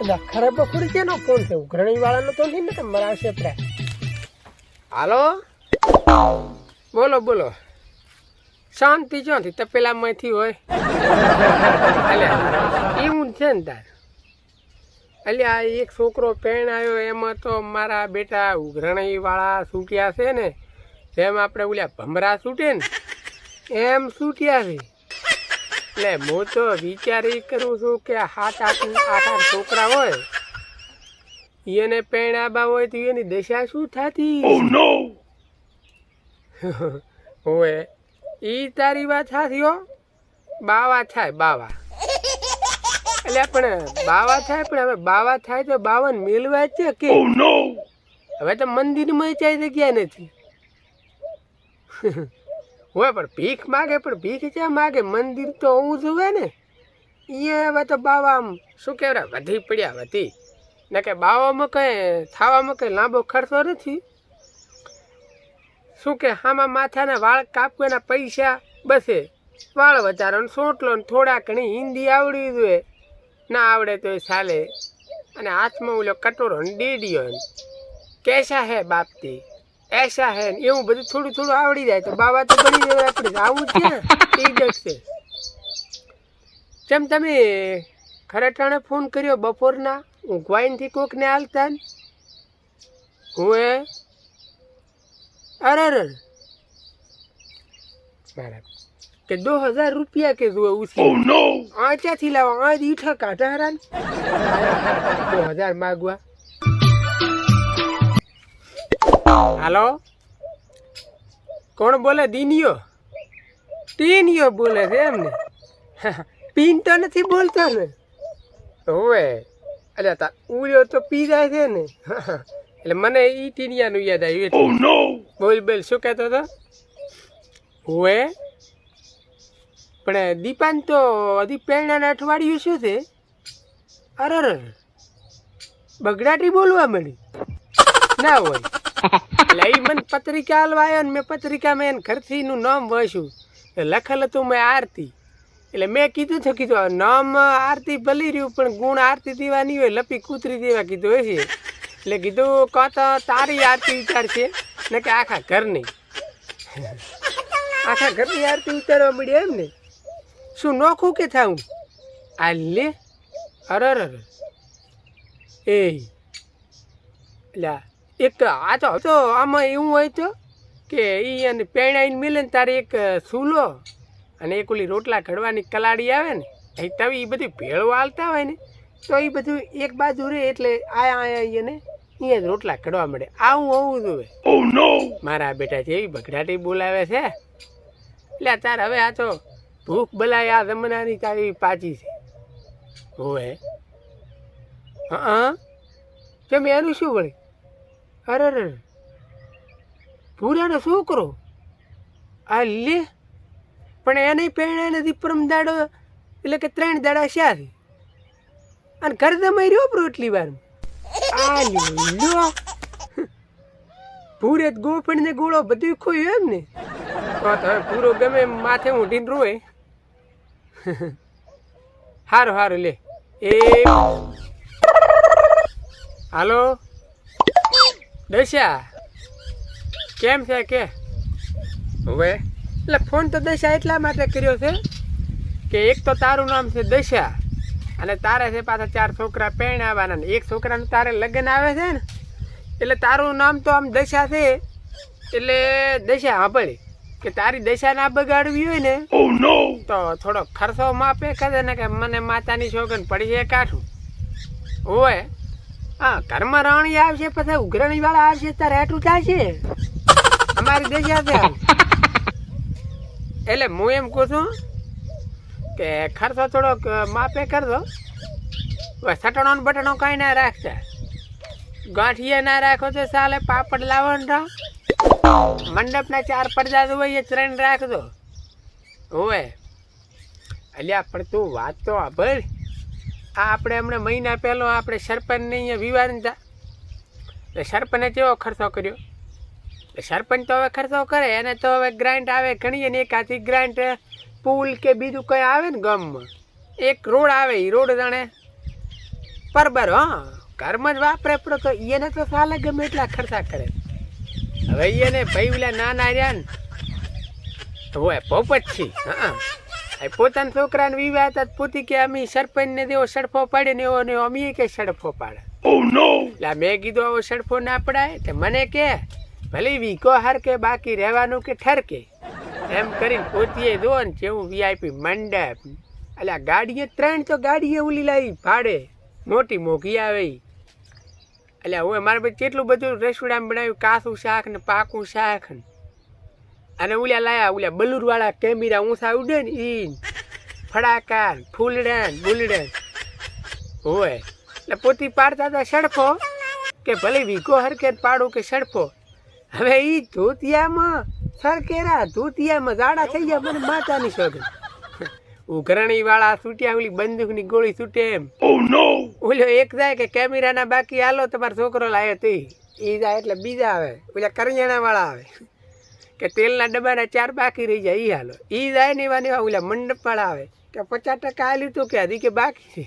ખરાબ બખોડી કેનો ફોન છે? ઉઘરણી વાળાનો તો નહીં ને કે મારા ક્ષેત્રે? હાલો? બોલો બોલો. શાંતિ ચોથી તપેલામાંથી હોય. અલ્યા એવું છે ને તાર? અલ્યા એક છોકરો પેણ આવ્યો, એમાં તો મારા બેટા ઉઘરણી વાળા છૂટ્યા છે ને, જેમ આપણે ઓલ્યા ભમરા છૂટે ને, એમ છૂટ્યા છે. એટલે હું તો વિચાર એ કરું છું કે સાત આઠ આઠ આઠ છોકરા હોય એને પેણ આબા હોય તો એની દશા શું થતી? હોય ઈ તારી વાત સાચી હો. બાવા થાય બાવા. એટલે પણ બાવા થાય પણ હવે બાવા થાય તો બાવન મેળવા છે કે? હવે તો મંદિરમાં ચાઈ જગ્યા નથી. હોય, પણ ભીખ માગે, પણ ભીખ ક્યાં માગે? મંદિર તો હોવું જોવે ને. એ હવે તો બાવા આમ, શું કહેવાય, વધી પડ્યા, વધી. ને કે બાવામાં કંઈ, થાવામાં કંઈ લાંબો ખર્ચો નથી. શું કે આમાં માથાના વાળ કાપવાના પૈસા, બસે વાળ વધારાનો સોટલો ને થોડા ઘણી હિન્દી આવડી જોઈએ ના આવડે તો ચાલે. અને હાથમાં ઓલો કટોરો ને ડેડીઓ કેસા હે બાપતી? એસા હે એવું બધું થોડું થોડું આવડી જાય તો બાબા તો બની જવાય આપણે આવું છે એ ડરશે જેમ તમે ખરેટાણે ફોન કર્યો બપોરના ઊંઘવાઈનથી કોકને હાલતા ને હું એ અરે અરે બરાબર કે દો હજાર રૂપિયા કે જુએ ઉછી આ ક્યાંથી લાવો આ દીઠા કાઢા હરાન દો હજાર માગવા. હાલો. કોણ બોલે? દિનિયો? ટીનિયો બોલે છે એમને? પીન તો નથી બોલતો ને? હોવે. અલ્યા તા ઉડ્યો તો પી જાય છે ને? એટલે મને ઈ ટીનિયાનું યાદ આવ્યું બોલ બોલ શું કહેતો હતો? હોવે. પણ દીપાન તો હજી પહેણાના અઠવાડિયું શું છે? અરર. અરે બગડાટી બોલવા મળી ના હોય. એટલે એ મને પત્રિકા હાલવા આવ્યો ને મેં પત્રિકામાં એને ઘરથીનું નામ વાંચ્યું. લખેલ હતું મેં આરતી. એટલે મેં કીધું છે, કીધું નામ આરતી ભલી રહ્યું, પણ ગુણ આરતી દેવા નહીં હોય, લપી કૂતરી દેવા કીધું હોય છે એટલે કીધું, કાં તો તારી આરતી ઉતારશે. ને કે આખા ઘરની. આખા ઘરની આરતી ઉતારવા મળી એમ ને શું નોખું કે થાઉં? આ લે અરે અરે અરે. એ. એટલે એક આ તો તો આમાં એવું હોય તો કે એ અને પેણાઈને મિલે ને તારે એક સૂલો અને એક ઓલી રોટલા ઘડવાની કલાડી આવે ને એ તવી એ બધી ભેળો હાલતા હોય ને તો એ બધું એક બાજુ રહે એટલે આયા આયા એને અહીંયા જ રોટલા ઘડવા મળે. આવું હોવું જોવે. મારા બેટા જેવી બગડાટી બોલાવે છે. એટલે તાર હવે આ તો ભૂખ બલાય આ જમાનાની તારી પાછી છે. હોવે. હા. કેમ એનું શું વળી? અરે અરે ભૂરાનો છોકરો આ લે. પણ એને પહેણા નથી પરમ દાડો, એટલે કે ત્રણ દાડા શા છે. અને ઘર દમાઈ રહ્યો પ્રો એટલી વાર આ લ્યો પૂરે જ ગોફણ ને ગોળો બધું ખોયું એમ ને? તો પૂરો ગમે માથે માથે ઊંધીને રોય હારું હારું, લે. એ. હાલો. દશા કેમ છે કે? હવે? એટલે ફોન તો દશા એટલા માટે કર્યો છે કે એક તો તારું નામ છે દશા અને તારે છે પાછા ચાર છોકરા પેણ આવવાના ને એક છોકરાનું તારે લગ્ન આવે છે ને એટલે તારું નામ તો આમ દશા છે. એટલે દશા સાંભળી કે તારી દશા ના બગાડવી હોય ને તો થોડો ખર્ચો માપે કરે ને કે મને માતાની છોકરી પડી છે કાઠું. હોય. હા કર્મ રાણી આવશે, પછી ઉઘરણી વાળા આવશે તારે હેઠું થશે અમારી દશા એટલે હું એમ કહું છું કે ખર્ચો થોડોક માપે કરજો. સટણો ને બટણો કાંઈ ના રાખશે. ગાંઠીએ ના રાખો તો ચાલે, પાપડ લાવવાનું મંડપના ચાર પડદા હોય, એ ત્રણ રાખજો. હોય અલ્યા, પણ તું વાત તો સાંભળ. આ આપણે હમણાં મહિના પહેલો આપણે સરપંચને અહીંયા વિવાદ હતા. એટલે સરપંચે કેવો ખર્ચો કર્યો? એટલે સરપંચ તો હવે ખર્ચો કરે, એને તો હવે ગ્રાન્ટ આવે ઘણી અને એક હાથી ગ્રાન્ટ પુલ કે બીજું કંઈ આવે ને ગામમાં. એક રોડ આવે એ રોડ જાણે પરબર, હા. ઘરમાં જ વાપરે પડે તો એને તો સાલે ગમે એટલા ખર્ચા કરે. હવે એને ભાઈ ઓલા નાના રહ્યા ને હોય પોપટ છી હા. પોતાના છોકરાને વિવાહ હતા પૂતી કે અમે સરપંચને દેવો સડફો પાડે ને એવો ને અમે કે સડફો પાડે. એટલે મેં કીધું આવો સડફો ના પડાય તો મને કે ભલે વીકો હરકે બાકી રહેવાનું કે ઠરકે? એમ કરીને પોતીએ દો ને જેવું વીઆઈપી મંડપ. એટલે ગાડીએ ત્રણ તો ગાડીએ ઉલી લાવી ભાડે. મોટી મોઘી આવે. એટલે હું મારે પછી કેટલું બધું રસોડામાં બનાવ્યું કાસું શાક ને પાકું શાક ને અને ઉલ્યા લાયા ઉલ્યા બલુરવાળા કેમેરા ઊંસા ઉડે ને ઈ ન. ફડાકા બુલડેન ફૂલડા ને બુલડા ને. હોય એટલે પોતી પાડતા હતા સડફો કે ભલે વીઘો હરકે પાડું કે સડફો. હવે ઈ ધોતિયામાં સરકેરા ધોતિયામાં જાડા થઈ ગયા મને માતાની સોગન ઉઘરણી વાળા છૂટ્યા ઓલી બંદૂકની ગોળી છૂટે એમ. ઓલો એક જાય કે કેમેરાના બાકી હાલો તમારો છોકરો લાવ્યો તી. એ જાય એટલે બીજા આવે ઓલા કરિયાણા વાળા આવે. કે તેલના ડબ્બાના ચાર બાકી રહી જાય એ હાલો. એ જાય ને એવા એવા ઓલા મંડપ વાળા આવે. કે પચાસ ટકા હાલ્યું તું કે હજી કે બાકી છે.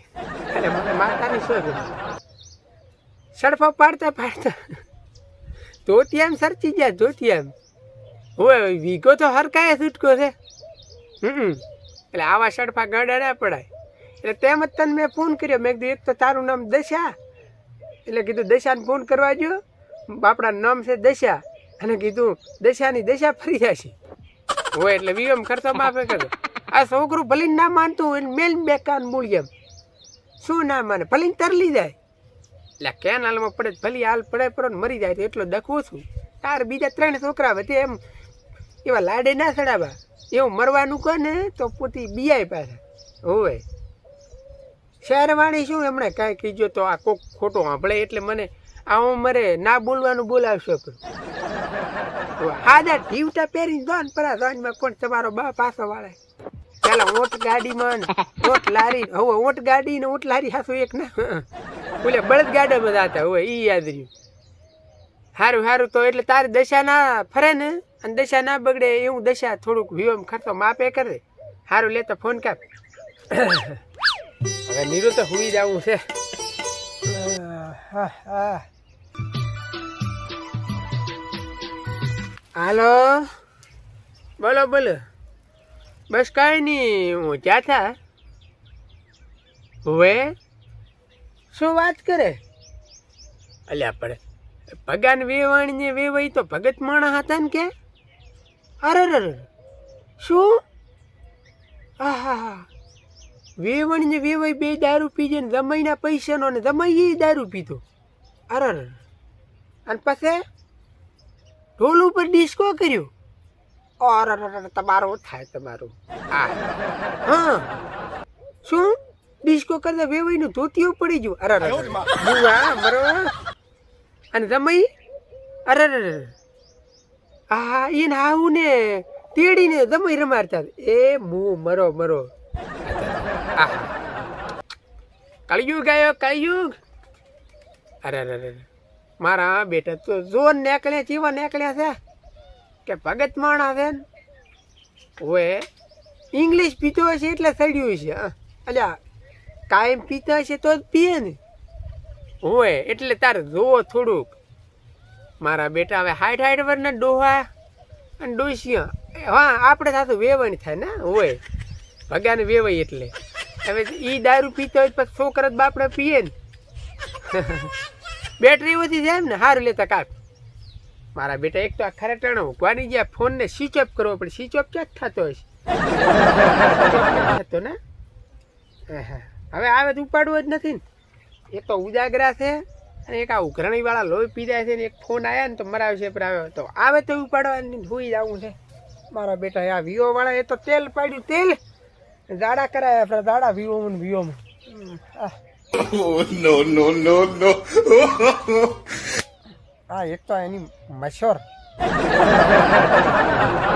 એટલે મને માતાની શોધ સડફા પાડતા પાડતા ધોતિયામ સરચી જાય, ધોતિયામ. હોય વીઘો તો હરકાય છૂટકો છે. હમ એટલે આવા સડફા ગડાડ્યા પડાય. એટલે તેમ જ તને મેં ફોન કર્યો. મેં કીધું, એક તો તારું નામ દશા. એટલે કીધું, દશાને ફોન કરવા જો બાપડા નામ છે દશા. અને કીધું, દશાની દશા ફરી જશે. હોય એટલે વિયમ કરતો માફે કરે આ છોકરું ભલે ના માનતું હોય મેલ બે કાન મૂળી એમ. શું ના માને? ભલે તરલી જાય. એટલે કેનાલમાં પડે ભલી હાલ પડે પડે મરી જાય તો એટલો દખવું છું. તાર બીજા ત્રણ છોકરા વધે એમ એવા લાડે ના ચડાવવા એવું મરવાનું કહે ને તો પોતી બિયાય પાછા. હોય શહેરવાણી શું એમણે કાંઈ કીધું? તો આ કોક ખોટો સાંભળે એટલે મને આ હું મરે, ના બોલવાનું બોલાવશો પણ જીવતા પહેરી પહેરીને દોન પરા દોનમાં કોણ તમારો બા પાછો વાળે. પેલા ઓટ ગાડીમાં ને ઓટ લારી, હવે ઓટ ગાડી ને ઓટ લારી હાસુ એક ના. ઓલે બળદ ગાડામાં જાતા હોય, ઈ યાદ રહ્યું. સારું સારું તો એટલે તારી દશા ના ફરે ને? અને દશા ના બગડે એવું દશા થોડુંક વિયમ ખર્ચો માપે કરે. સારું લેતો ફોન કાપ હવે નીરુ તો હુઈ જવું છે. હાલો? બોલો બોલો. બસ કાંઈ નહીં, હું ક્યાં થા? હવે શું વાત કરે? અલ્યા આપણે ભગવાન વેવાણ ને વેવાઈ તો ભગત માણા હતા ને કે? અરે શું? આહા વેવણ ને વેવાઈ બે દારૂ પીજે ને જમાઈના પૈસાનો ને જમાઈ દારૂ પીધો. અરર અને પછી? ઢોલ ઉપર ડિસ્કો કર્યો. ઓર તમારો થાય તમારું. હા હા. શું? ડિસ્કો કરતા વેવાઈનું ધોતીઓ પડી ગયું. અરે રે બુઆ મરો અને રમઈ? અરે હા એને હાવું ને તેડીને જમાઈ રમાડતા. એ મુ મરો મરો. આહા. કળિયુગ આવ્યો કળિયુગ. અરે અરે અરે. મારા બેટા તો જો નીકળ્યા ચીવા નીકળ્યા છે. કે ભગત માણા છે ને? ઓએ ઇંગ્લિશ પીતો હશે એટલે સડ્યું છે. અલ્યા, કાયમ પીતા હશે તો જ પીએ ને. હોય એટલે તારે જોવો થોડુંક. મારા બેટા હવે હાઈટ હાઈટ વરના ડોહા અને ડોસિયા હા, આપણે સાથે વેવણ થાય ને હોય ભગાને વેવાય એટલે. હવે ઈ દારૂ પીતો હોય પછી છોકરા જ બાપડે પીએ ને. બેટરી ઓછી છે એમ ને સારું લેતા કાપ મારા બેટા એક તો આ ખરે ટાણો મૂકવાની ગયા, ફોનને સ્વિચ ઓફ કરવો પડે. સ્વિચ ઓફ ક્યાં થતો હશે? થતો ને? હવે આવે તો ઉપાડવો જ નથી ને. એક તો ઉજાગરા છે અને એક આ ઉઘરણી વાળા લોહી પીધા છે ને, એક ફોન આવ્યા ને તો મરાવશે પર આવ્યો તો આવે તો ઉપાડવાની હોઈ જવું છે. મારા બેટા આ વિવો વાળા એ તો તેલ પાડ્યું, તેલ. દાડા કરાયા આપણે દાડા વિવો ને વિવોમાં no, no, no, no. હા એક તો એની મશોર